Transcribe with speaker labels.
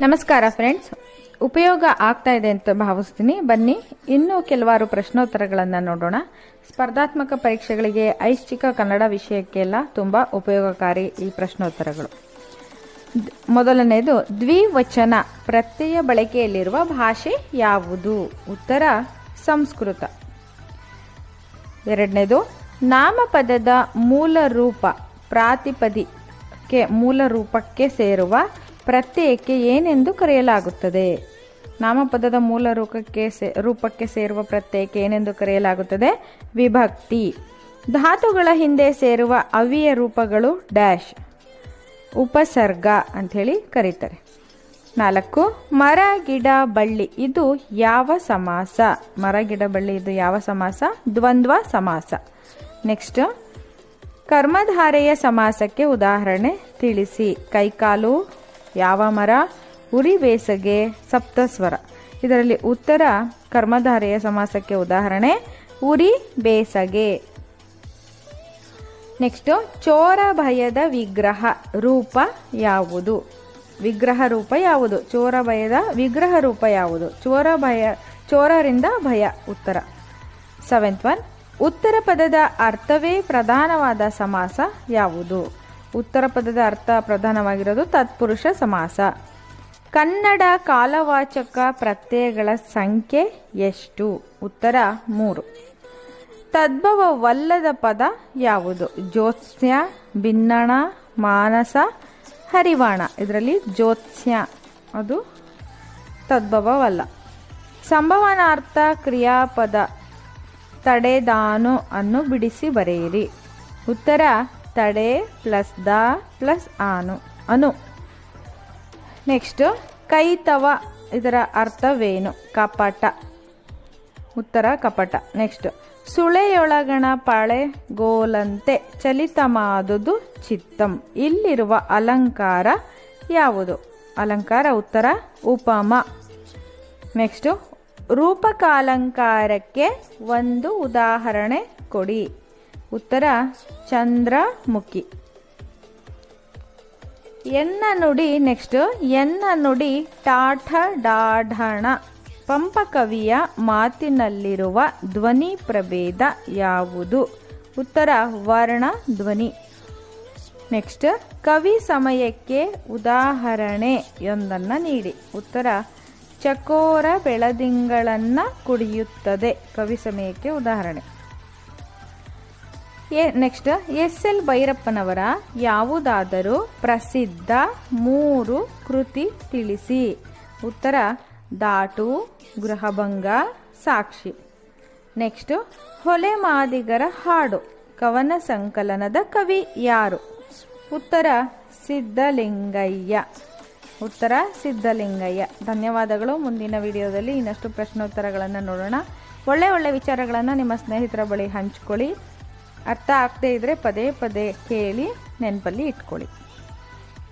Speaker 1: ನಮಸ್ಕಾರ ಫ್ರೆಂಡ್ಸ್ ಉಪಯೋಗ ಆಗ್ತಾ ಇದೆ ಅಂತ ಭಾವಿಸ್ತೀನಿ. ಬನ್ನಿ, ಇನ್ನೂ ಕೆಲವಾರು ಪ್ರಶ್ನೋತ್ತರಗಳನ್ನು ನೋಡೋಣ. ಸ್ಪರ್ಧಾತ್ಮಕ ಪರೀಕ್ಷೆಗಳಿಗೆ ಐಚ್ಛಿಕ ಕನ್ನಡ ವಿಷಯಕ್ಕೆಲ್ಲ ತುಂಬ ಉಪಯೋಗಕಾರಿ ಈ ಪ್ರಶ್ನೋತ್ತರಗಳು. ಮೊದಲನೆಯದು ದ್ವಿವಚನ ಪ್ರತ್ಯಯ ಬಳಕೆಯಲ್ಲಿರುವ ಭಾಷೆ ಯಾವುದು? ಉತ್ತರ, ಸಂಸ್ಕೃತ. ಎರಡನೇದು, ನಾಮಪದದ ಮೂಲ ರೂಪ, ಪ್ರಾತಿಪದಿಕೆ ಮೂಲ ರೂಪಕ್ಕೆ ಸೇರುವ ಪ್ರತ್ಯಯಕ್ಕೆ ಏನೆಂದು ಕರೆಯಲಾಗುತ್ತದೆ? ನಾಮಪದದ ಮೂಲ ರೂಪಕ್ಕೆ ಸೇ, ರೂಪಕ್ಕೆ ಸೇರುವ ಪ್ರತ್ಯಯಕ್ಕೆ ಏನೆಂದು ಕರೆಯಲಾಗುತ್ತದೆ? ವಿಭಕ್ತಿ. ಧಾತುಗಳ ಹಿಂದೆ ಸೇರುವ ಅವಿಯ ರೂಪಗಳು ಡ್ಯಾಶ್. ಉಪಸರ್ಗ ಅಂಥೇಳಿ ಕರೀತಾರೆ. ನಾಲ್ಕು, ಮರ, ಗಿಡ, ಬಳ್ಳಿ, ಇದು ಯಾವ ಸಮಾಸ? ಮರ, ಗಿಡ, ಬಳ್ಳಿ, ಇದು ಯಾವ ಸಮಾಸ? ದ್ವಂದ್ವ ಸಮಾಸ. ನೆಕ್ಸ್ಟ್, ಕರ್ಮಧಾರೆಯ ಸಮಾಸಕ್ಕೆ ಉದಾಹರಣೆ ತಿಳಿಸಿ. ಕೈಕಾಲು ಯಾವ ಮರ? ಉರಿ ಬೇಸಗೆ ಸಪ್ತಸ್ವರ ಇದರಲ್ಲಿ ಉತ್ತರ ಕರ್ಮಧಾರೆಯ ಸಮಾಸಕ್ಕೆ ಉದಾಹರಣೆ, ಉರಿ ಬೇಸಗೆ. ನೆಕ್ಸ್ಟ್ ಚೋರ ಭಯದ ವಿಗ್ರಹ ರೂಪ ಯಾವುದು? ವಿಗ್ರಹ ರೂಪ ಯಾವುದು? ಚೋರ ಭಯದ ವಿಗ್ರಹ ರೂಪ ಯಾವುದು? ಚೋರ ಭಯ, ಚೋರರಿಂದ ಭಯ, ಉತ್ತರ. ಸೆವೆಂತ್ ಒನ್ ಉತ್ತರ ಪದದ ಅರ್ಥವೇ ಪ್ರಧಾನವಾದ ಸಮಾಸ ಯಾವುದು? ಉತ್ತರ ಪದದ ಅರ್ಥ ಪ್ರಧಾನವಾಗಿರೋದು ತತ್ಪುರುಷ ಸಮಾಸ. ಕನ್ನಡ ಕಾಲವಾಚಕ ಪ್ರತ್ಯಯಗಳ ಸಂಖ್ಯೆ ಎಷ್ಟು? ಉತ್ತರ ಮೂರು. ತದ್ಭವವಲ್ಲದ ಪದ ಯಾವುದು? ಜ್ಯೋತ್ಸ್ಯ, ಭಿನ್ನಣ, ಮಾನಸ, ಹರಿವಾಣ. ಇದರಲ್ಲಿ ಜ್ಯೋತ್ಸ್ಯ ಅದು ತದ್ಭವವಲ್ಲ. ಸಂಭವನಾರ್ಥ ಕ್ರಿಯಾಪದ ತಡೆದಾನು ಅನ್ನು ಬಿಡಿಸಿ ಬರೆಯಿರಿ. ಉತ್ತರ ತಡೆ ಪ್ಲಸ್ ದ ಪ್ಲಸ್ ಆನು ಅನು. ನೆಕ್ಸ್ಟ್ ಕೈತವ. ಇದರ ಅರ್ಥವೇನು? ಕಪಟ. ಉತ್ತರ, ಕಪಟ. ನೆಕ್ಸ್ಟ್ ಸುಳೆಯೊಳಗಣ ಪಳೆಗೋಲಂತೆ ಚಲಿತಮಾದುದು ಚಿತ್ತಂ. ಇಲ್ಲಿರುವ ಅಲಂಕಾರ ಯಾವುದು? ಅಲಂಕಾರ, ಉತ್ತರ, ಉಪಮ. ನೆಕ್ಸ್ಟ್ ರೂಪಕಾಲಂಕಾರಕ್ಕೆ ಒಂದು ಉದಾಹರಣೆ ಕೊಡಿ. ಉತ್ತರ ಚಂದ್ರಮುಖಿ. ಎನ್ನ ನುಡಿ ನೆಕ್ಸ್ಟ್, ಎನ್ನ ನುಡಿ ಟಾಠ ಡಾಢಣ ಪಂಪಕವಿಯ ಮಾತಿನಲ್ಲಿರುವ ಧ್ವನಿ ಪ್ರಭೇದ ಯಾವುದು? ಉತ್ತರ, ವರ್ಣ ಧ್ವನಿ. ನೆಕ್ಸ್ಟ್, ಕವಿ ಸಮಯಕ್ಕೆ ಉದಾಹರಣೆಯೊಂದನ್ನು ನೀಡಿ. ಉತ್ತರ, ಚಕೋರ ಬೆಳದಿಂಗಳನ್ನ ಕುಡಿಯುತ್ತದೆ. ಕವಿ ಸಮಯಕ್ಕೆ ಉದಾಹರಣೆ. ನೆಕ್ಸ್ಟ್ ಎಸ್ ಎಲ್ ಭೈರಪ್ಪನವರ ಯಾವುದಾದರೂ ಪ್ರಸಿದ್ಧ ಮೂರು ಕೃತಿ ತಿಳಿಸಿ. ಉತ್ತರ ದಾಟು ಗೃಹಭಂಗ, ಸಾಕ್ಷಿ. ನೆಕ್ಸ್ಟ್ ಹೊಲೆ ಮಾದಿಗರ ಹಾಡು. ಕವನ ಸಂಕಲನದ ಕವಿ ಯಾರು? ಉತ್ತರ, ಸಿದ್ಧಲಿಂಗಯ್ಯ. ಉತ್ತರ, ಸಿದ್ಧಲಿಂಗಯ್ಯ. ಧನ್ಯವಾದಗಳು. ಮುಂದಿನ ವಿಡಿಯೋದಲ್ಲಿ ಇನ್ನಷ್ಟು ಪ್ರಶ್ನೋತ್ತರಗಳನ್ನು ನೋಡೋಣ. ಒಳ್ಳೆ ಒಳ್ಳೆ ವಿಚಾರಗಳನ್ನು ನಿಮ್ಮ ಸ್ನೇಹಿತರ ಬಳಿ ಹಂಚ್ಕೊಳ್ಳಿ. ಅರ್ಥ ಆಗದೇ ಇದ್ದರೆ ಪದೇ ಪದೇ ಕೇಳಿ ನೆನಪಲ್ಲಿ ಇಟ್ಕೊಳ್ಳಿ.